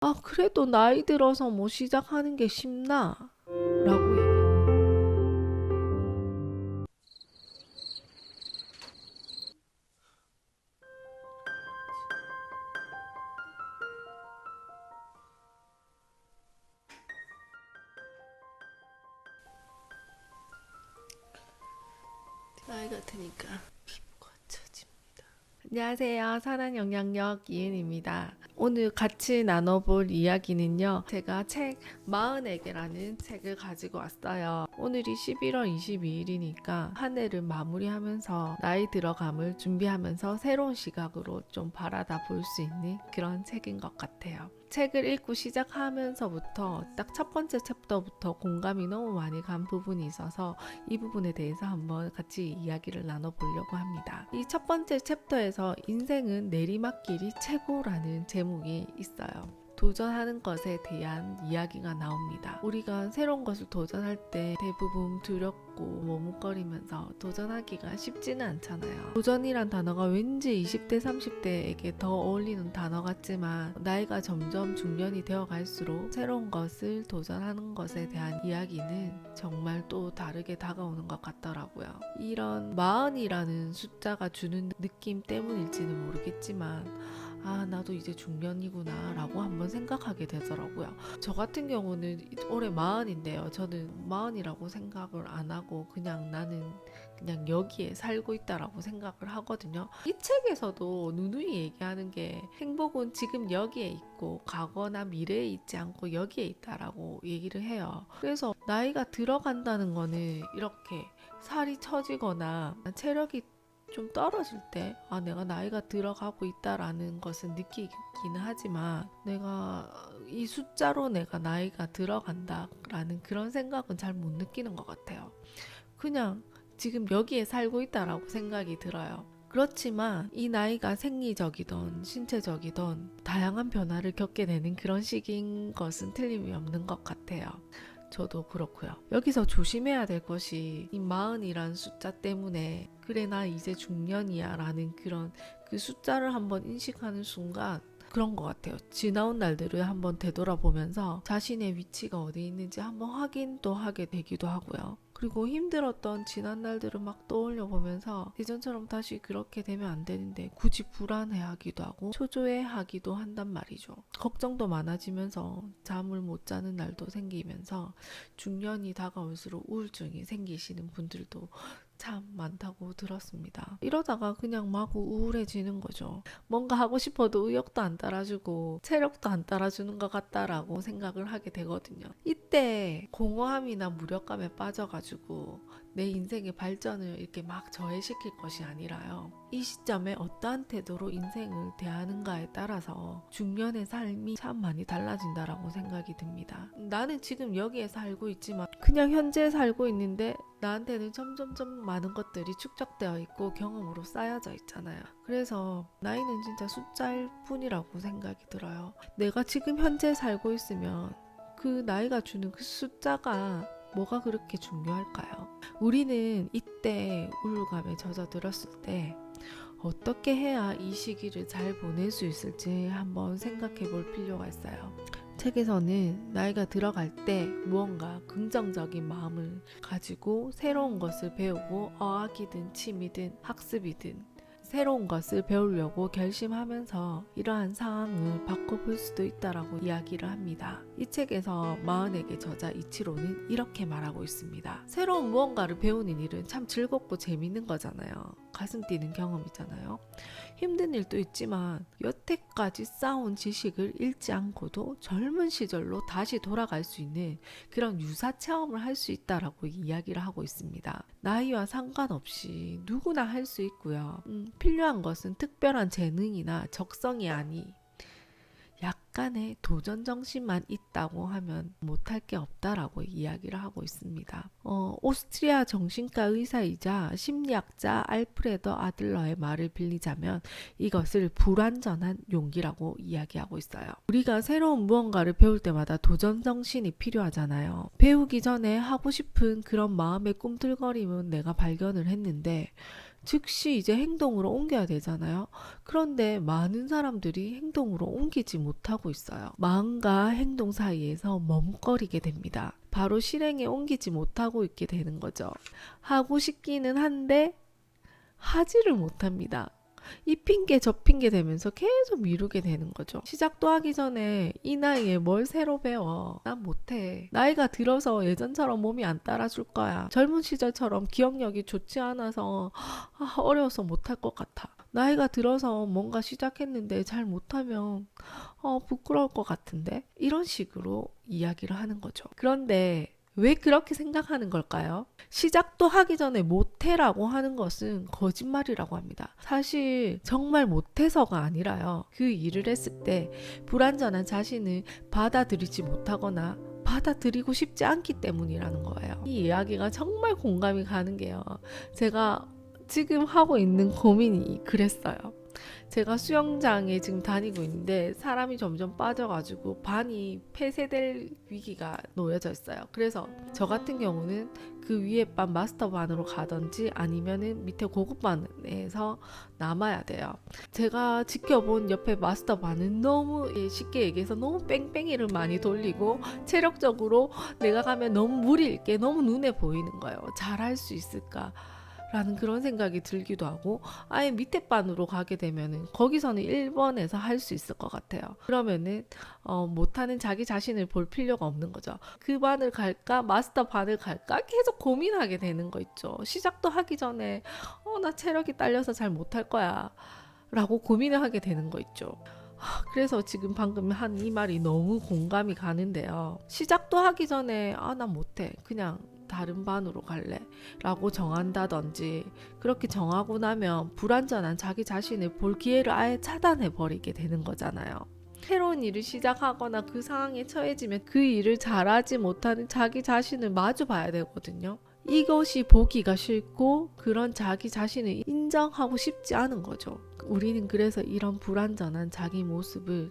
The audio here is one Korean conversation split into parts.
아, 그래도 나이 들어서 뭐 시작하는 게 쉽나? 안녕하세요. 사랑 영향력 이은입니다. 오늘 같이 나눠볼 이야기는요. 제가 책 마흔에게라는 책을 가지고 왔어요. 오늘이 11월 22일이니까 한 해를 마무리하면서 나이 들어감을 준비하면서 새로운 시각으로 좀 바라다 볼 수 있는 그런 책인 것 같아요. 책을 읽고 시작하면서부터 딱 첫 번째 챕터부터 공감이 너무 많이 간 부분이 있어서 이 부분에 대해서 한번 같이 이야기를 나눠보려고 합니다. 이 첫 번째 챕터에서 인생은 내리막길이 최고라는 제목이 있어요. 도전하는 것에 대한 이야기가 나옵니다. 우리가 새로운 것을 도전할 때 대부분 두렵고 머뭇거리면서 도전하기가 쉽지는 않잖아요. 도전이란 단어가 왠지 20대, 30대에게 더 어울리는 단어 같지만 나이가 점점 중년이 되어 갈수록 새로운 것을 도전하는 것에 대한 이야기는 정말 또 다르게 다가오는 것 같더라고요. 이런 마흔이라는 숫자가 주는 느낌 때문일지는 모르겠지만 아, 나도 이제 중년이구나 라고 한번 생각하게 되더라고요. 저 같은 경우는 올해 마흔인데요. 저는 마흔이라고 생각을 안 하고 그냥 나는 그냥 여기에 살고 있다라고 생각을 하거든요. 이 책에서도 누누이 얘기하는 게 행복은 지금 여기에 있고 과거나 미래에 있지 않고 여기에 있다라고 얘기를 해요. 그래서 나이가 들어간다는 거는 이렇게 살이 처지거나 체력이 좀 떨어질 때, 아, 내가 나이가 들어가고 있다라는 것은 느끼기는 하지만, 내가 이 숫자로 내가 나이가 들어간다라는 그런 생각은 잘 못 느끼는 것 같아요. 그냥 지금 여기에 살고 있다라고 생각이 들어요. 그렇지만 이 나이가 생리적이던 신체적이던 다양한 변화를 겪게 되는 그런 시기인 것은 틀림이 없는 것 같아요. 저도 그렇고요. 여기서 조심해야 될 것이 이 마흔이란 숫자 때문에 그래 나 이제 중년이야 라는 그런 그 숫자를 한번 인식하는 순간 그런 것 같아요. 지나온 날들을 한번 되돌아보면서 자신의 위치가 어디 있는지 한번 확인도 하게 되기도 하고요. 그리고 힘들었던 지난 날들을 막 떠올려 보면서 예전처럼 다시 그렇게 되면 안 되는데 굳이 불안해하기도 하고 초조해하기도 한단 말이죠. 걱정도 많아지면서 잠을 못 자는 날도 생기면서 중년이 다가올수록 우울증이 생기시는 분들도 참 많다고 들었습니다. 이러다가 그냥 마구 우울해지는 거죠. 뭔가 하고 싶어도 의욕도 안 따라주고 체력도 안 따라주는 것 같다라고 생각을 하게 되거든요. 이때 공허함이나 무력감에 빠져가지고 내 인생의 발전을 이렇게 막 저해시킬 것이 아니라요. 이 시점에 어떠한 태도로 인생을 대하는가에 따라서 중년의 삶이 참 많이 달라진다라고 생각이 듭니다. 나는 지금 여기에 살고 있지만 그냥 현재 살고 있는데 나한테는 점점점 많은 것들이 축적되어 있고 경험으로 쌓여져 있잖아요. 그래서 나이는 진짜 숫자일 뿐이라고 생각이 들어요. 내가 지금 현재 살고 있으면 그 나이가 주는 그 숫자가 뭐가 그렇게 중요할까요? 우리는 이때 우울감에 젖어들었을 때 어떻게 해야 이 시기를 잘 보낼 수 있을지 한번 생각해 볼 필요가 있어요. 책에서는 나이가 들어갈 때 무언가 긍정적인 마음을 가지고 새로운 것을 배우고 어학이든 취미든 학습이든 새로운 것을 배우려고 결심하면서 이러한 상황을 바꿔볼 수도 있다라고 이야기를 합니다. 이 책에서 마흔에게 저자 이치로는 이렇게 말하고 있습니다. 새로운 무언가를 배우는 일은 참 즐겁고 재밌는 거잖아요. 가슴 뛰는 경험이잖아요. 힘든 일도 있지만 여태까지 쌓아온 지식을 잃지 않고도 젊은 시절로 다시 돌아갈 수 있는 그런 유사 체험을 할 수 있다라고 이야기를 하고 있습니다. 나이와 상관없이 누구나 할 수 있고요. 음, 필요한 것은 특별한 재능이나 적성이 아니 약간의 도전 정신만 있다고 하면 못할 게 없다라고 이야기를 하고 있습니다. 어, 오스트리아 정신과 의사이자 심리학자 알프레더 아들러의 말을 빌리자면 이것을 불완전한 용기라고 이야기하고 있어요. 우리가 새로운 무언가를 배울 때마다 도전 정신이 필요하잖아요. 배우기 전에 하고 싶은 그런 마음의 꿈틀거림은 내가 발견을 했는데 즉시 이제 행동으로 옮겨야 되잖아요. 그런데 많은 사람들이 행동으로 옮기지 못하고 있어요. 마음과 행동 사이에서 멈거리게 됩니다. 바로 실행에 옮기지 못하고 있게 되는 거죠. 하고 싶기는 한데 하지를 못합니다. 이 핑계 저 핑계 되면서 계속 미루게 되는 거죠. 시작도 하기 전에 이 나이에 뭘 새로 배워? 난 못해. 나이가 들어서 예전처럼 몸이 안 따라줄 거야. 젊은 시절처럼 기억력이 좋지 않아서 아, 어려워서 못할 것 같아. 나이가 들어서 뭔가 시작했는데 잘 못하면 어, 부끄러울 것 같은데? 이런 식으로 이야기를 하는 거죠. 그런데 왜 그렇게 생각하는 걸까요? 시작도 하기 전에 못해라고 하는 것은 거짓말이라고 합니다. 사실 정말 못해서가 아니라요. 그 일을 했을 때 불완전한 자신을 받아들이지 못하거나 받아들이고 싶지 않기 때문이라는 거예요. 이 이야기가 정말 공감이 가는 게요. 제가 지금 하고 있는 고민이 그랬어요. 제가 수영장에 지금 다니고 있는데 사람이 점점 빠져가지고 반이 폐쇄될 위기가 놓여져 있어요. 그래서 저 같은 경우는 그 위에 반 마스터 반으로 가든지 아니면은 밑에 고급 반에서 남아야 돼요. 제가 지켜본 옆에 마스터 반은 너무 예, 쉽게 얘기해서 너무 뺑뺑이를 많이 돌리고 체력적으로 내가 가면 너무 무리 있게 너무 눈에 보이는 거예요. 잘할 수 있을까? 라는 그런 생각이 들기도 하고 아예 밑에 반으로 가게 되면은 거기서는 1번에서 할 수 있을 것 같아요. 그러면은 어, 못하는 자기 자신을 볼 필요가 없는 거죠. 그 반을 갈까 마스터 반을 갈까 계속 고민하게 되는 거 있죠. 시작도 하기 전에 어, 나 체력이 딸려서 잘 못할 거야 라고 고민을 하게 되는 거 있죠. 하, 그래서 지금 방금 한 이 말이 너무 공감이 가는데요. 시작도 하기 전에 아, 나 못해. 그냥 다른 반으로 갈래. 라고 정한다든지 그렇게 정하고 나면 불완전한 자기 자신을 볼 기회를 아예 차단해 버리게 되는 거잖아요. 새로운 일을 시작하거나 그 상황에 처해지면 그 일을 잘하지 못하는 자기 자신을 마주 봐야 되거든요. 이것이 보기가 싫고 그런 자기 자신을 인정하고 싶지 않은 거죠. 우리는 그래서 이런 불완전한 자기 모습을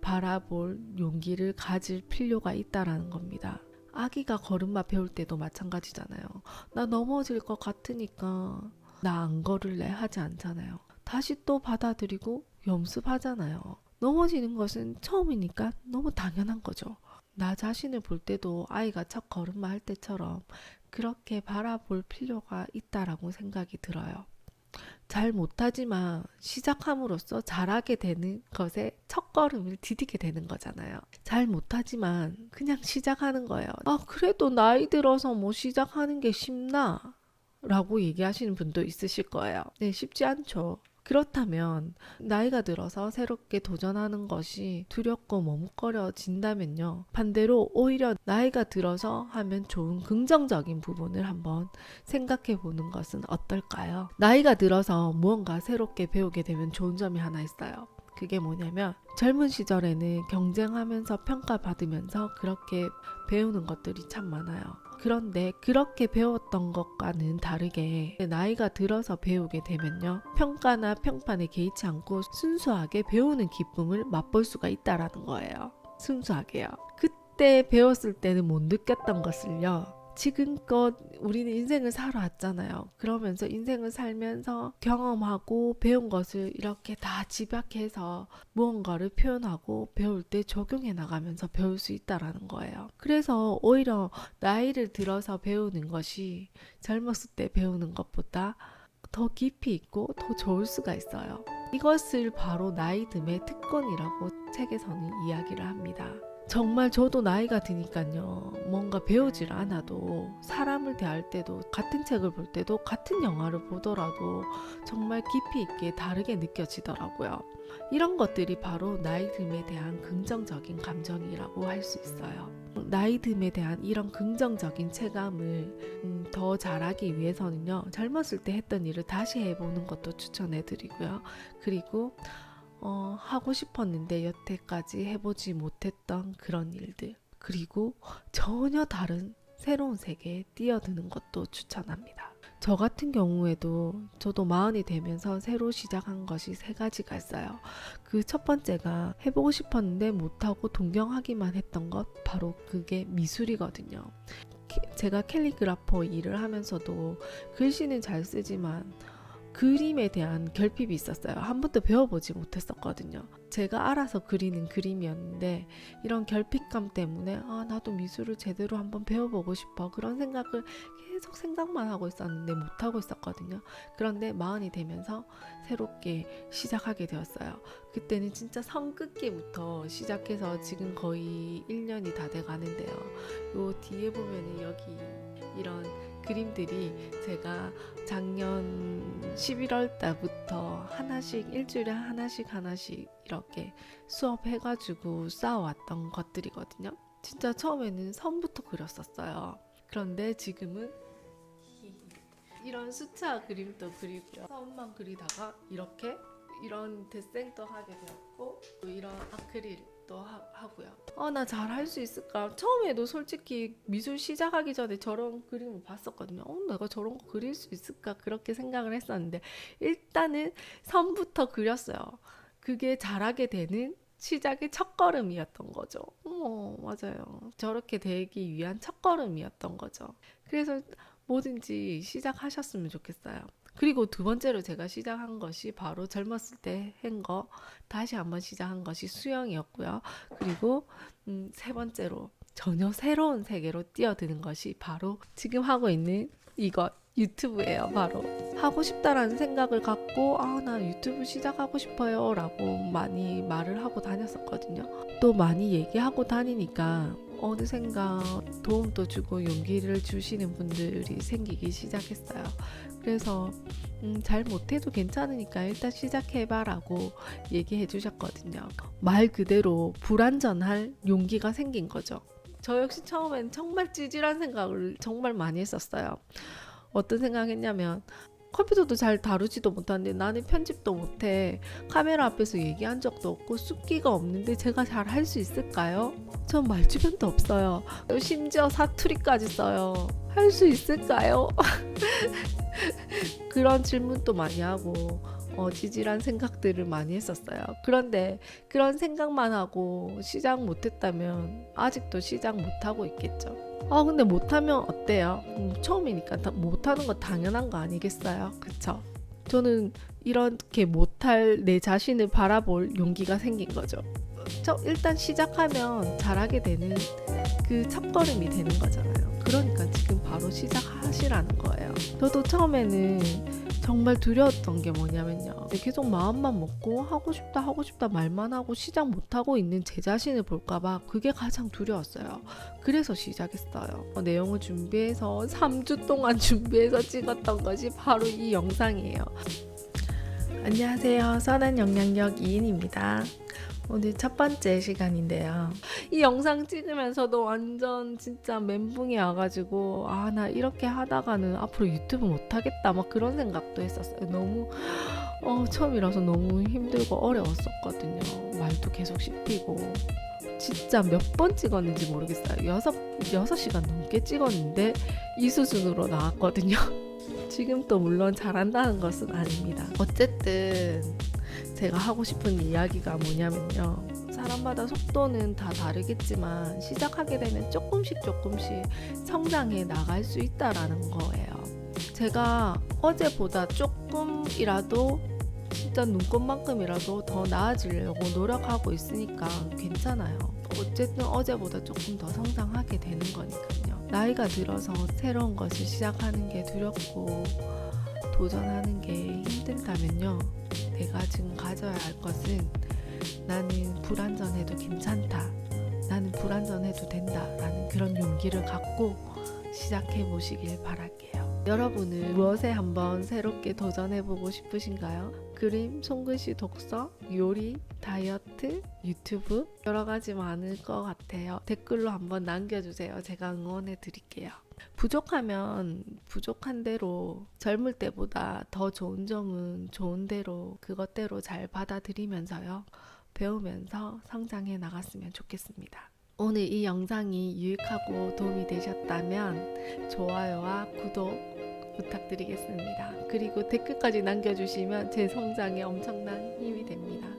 바라볼 용기를 가질 필요가 있다라는 겁니다. 아기가 걸음마 배울 때도 마찬가지잖아요. 나 넘어질 것 같으니까 나 안 걸을래 하지 않잖아요. 다시 또 받아들이고 연습하잖아요. 넘어지는 것은 처음이니까 너무 당연한 거죠. 나 자신을 볼 때도 아이가 첫 걸음마 할 때처럼 그렇게 바라볼 필요가 있다라고 생각이 들어요. 잘 못하지만 시작함으로써 잘하게 되는 것에 첫걸음을 디디게 되는 거잖아요. 잘 못하지만 그냥 시작하는 거예요. 아, 그래도 나이 들어서 뭐 시작하는 게 쉽나? 라고 얘기하시는 분도 있으실 거예요. 네, 쉽지 않죠. 그렇다면 나이가 들어서 새롭게 도전하는 것이 두렵고 머뭇거려진다면요. 반대로 오히려 나이가 들어서 하면 좋은 긍정적인 부분을 한번 생각해 보는 것은 어떨까요? 나이가 들어서 무언가 새롭게 배우게 되면 좋은 점이 하나 있어요. 그게 뭐냐면 젊은 시절에는 경쟁하면서 평가받으면서 그렇게 배우는 것들이 참 많아요. 그런데 그렇게 배웠던 것과는 다르게 나이가 들어서 배우게 되면요. 평가나 평판에 개의치 않고 순수하게 배우는 기쁨을 맛볼 수가 있다라는 거예요. 순수하게요. 그때 배웠을 때는 못 느꼈던 것을요. 지금껏 우리는 인생을 살아왔잖아요. 그러면서 인생을 살면서 경험하고 배운 것을 이렇게 다 집약해서 무언가를 표현하고 배울 때 적용해 나가면서 배울 수 있다라는 거예요. 그래서 오히려 나이를 들어서 배우는 것이 젊었을 때 배우는 것보다 더 깊이 있고 더 좋을 수가 있어요. 이것을 바로 나이 듦의 특권이라고 책에서는 이야기를 합니다. 정말 저도 나이가 드니까요. 뭔가 배우질 않아도 사람을 대할 때도 같은 책을 볼 때도 같은 영화를 보더라도 정말 깊이 있게 다르게 느껴지더라고요. 이런 것들이 바로 나이 듦에 대한 긍정적인 감정이라고 할 수 있어요. 나이 듦에 대한 이런 긍정적인 체감을 음, 더 잘하기 위해서는요. 젊었을 때 했던 일을 다시 해보는 것도 추천해 드리고요. 그리고 어, 하고 싶었는데 여태까지 해보지 못했던 그런 일들 그리고 전혀 다른 새로운 세계에 뛰어드는 것도 추천합니다. 저 같은 경우에도 저도 마흔이 되면서 새로 시작한 것이 세 가지가 있어요. 그 첫 번째가 해보고 싶었는데 못하고 동경하기만 했던 것 바로 그게 미술이거든요. 제가 캘리그라퍼 일을 하면서도 글씨는 잘 쓰지만 그림에 대한 결핍이 있었어요. 한 번도 배워보지 못했었거든요. 제가 알아서 그리는 그림이었는데 이런 결핍감 때문에 아 나도 미술을 제대로 한번 배워보고 싶어 그런 생각을 계속 생각만 하고 있었는데 못하고 있었거든요. 그런데 마흔이 되면서 새롭게 시작하게 되었어요. 그때는 진짜 성급기부터 시작해서 지금 거의 1년이 다 돼 가는데요. 요 뒤에 보면은 여기 이런 그림들이 제가 작년 11월 달부터 하나씩 일주일에 하나씩 하나씩 이렇게 수업해가지고 쌓아왔던 것들이거든요. 진짜 처음에는 선부터 그렸었어요. 그런데 지금은 이런 수차 그림도 그리고요. 선만 그리다가 이렇게 이런 데생도 하게 되었고 또 이런 아크릴 도 하, 하고요. 어, 나잘 할 수 있을까? 처음에도 솔직히 미술 시작하기 전에 저런 그림을 봤었거든요. 어, 내가 저런 거 그릴 수 있을까? 그렇게 생각을 했었는데 일단은 선부터 그렸어요. 그게 잘하게 되는 시작의 첫걸음이었던 거죠. 어, 맞아요. 저렇게 되기 위한 첫걸음이었던 거죠. 그래서 뭐든지 시작하셨으면 좋겠어요. 그리고 두 번째로 제가 시작한 것이 바로 젊었을 때 한 거 다시 한번 시작한 것이 수영이었고요. 그리고 음, 세 번째로 전혀 새로운 세계로 뛰어드는 것이 바로 지금 하고 있는 이것 유튜브예요. 바로 하고 싶다라는 생각을 갖고 아 나 유튜브 시작하고 싶어요 라고 많이 말을 하고 다녔었거든요. 또 많이 얘기하고 다니니까 어느샌가 도움도 주고 용기를 주시는 분들이 생기기 시작했어요. 그래서 음, 잘 못해도 괜찮으니까 일단 시작해봐라고 얘기해 주셨거든요. 말 그대로 불완전할 용기가 생긴 거죠. 저 역시 처음엔 정말 찌질한 생각을 정말 많이 했었어요. 어떤 생각했냐면 컴퓨터도 잘 다루지도 못하는데 나는 편집도 못해 카메라 앞에서 얘기한 적도 없고 숫기가 없는데 제가 잘 할 수 있을까요? 전 말주변도 없어요 심지어 사투리까지 써요 할 수 있을까요? 그런 질문도 많이 하고 어, 지질한 생각들을 많이 했었어요. 그런데 그런 생각만 하고 시작 못했다면 아직도 시작 못하고 있겠죠. 아 근데 못하면 어때요? 음, 처음이니까 다- 못하는 거 당연한 거 아니겠어요? 그쵸? 저는 이렇게 못할 내 자신을 바라볼 용기가 생긴 거죠. 저 일단 시작하면 잘하게 되는 그 첫걸음이 되는 거잖아요. 그러니까 지금 바로 시작하시라는 거예요. 저도 처음에는 정말 두려웠던 게 뭐냐면요. 계속 마음만 먹고 하고 싶다 하고 싶다 말만 하고 시작 못 하고 있는 제 자신을 볼까봐 그게 가장 두려웠어요. 그래서 시작했어요. 어, 내용을 준비해서 3주 동안 준비해서 찍었던 것이 바로 이 영상이에요. 안녕하세요. 선한 영향력 2인입니다. 오늘 첫 번째 시간인데요. 이 영상 찍으면서도 완전 진짜 멘붕이 와가지고 아 나 이렇게 하다가는 앞으로 유튜브 못하겠다 막 그런 생각도 했었어요. 너무 어, 처음이라서 너무 힘들고 어려웠었거든요. 말도 계속 씹히고 진짜 몇 번 찍었는지 모르겠어요. 여섯 여섯 시간 넘게 찍었는데 이 수준으로 나왔거든요. 지금 또 물론 잘한다는 것은 아닙니다. 어쨌든 제가 하고 싶은 이야기가 뭐냐면요. 사람마다 속도는 다 다르겠지만 시작하게 되면 조금씩 조금씩 성장해 나갈 수 있다라는 거예요. 제가 어제보다 조금이라도 진짜 눈곱만큼이라도 더 나아지려고 노력하고 있으니까 괜찮아요. 어쨌든 어제보다 조금 더 성장하게 되는 거니까요. 나이가 들어서 새로운 것을 시작하는 게 두렵고 도전하는 게 힘들다면요. 내가 지금 가져야 할 것은 나는 불안전해도 괜찮다. 나는 불안전해도 된다. 라는 그런 용기를 갖고 시작해 보시길 바랄게요. 여러분은 무엇에 한번 새롭게 도전해 보고 싶으신가요? 그림, 손글씨 독서, 요리, 다이어트, 유튜브 여러 가지 많을 것 같아요. 댓글로 한번 남겨주세요. 제가 응원해 드릴게요. 부족하면 부족한 대로 젊을 때보다 더 좋은 점은 좋은 대로 그것대로 잘 받아들이면서요. 배우면서 성장해 나갔으면 좋겠습니다. 오늘 이 영상이 유익하고 도움이 되셨다면 좋아요와 구독 부탁드리겠습니다. 그리고 댓글까지 남겨주시면 제 성장에 엄청난 힘이 됩니다.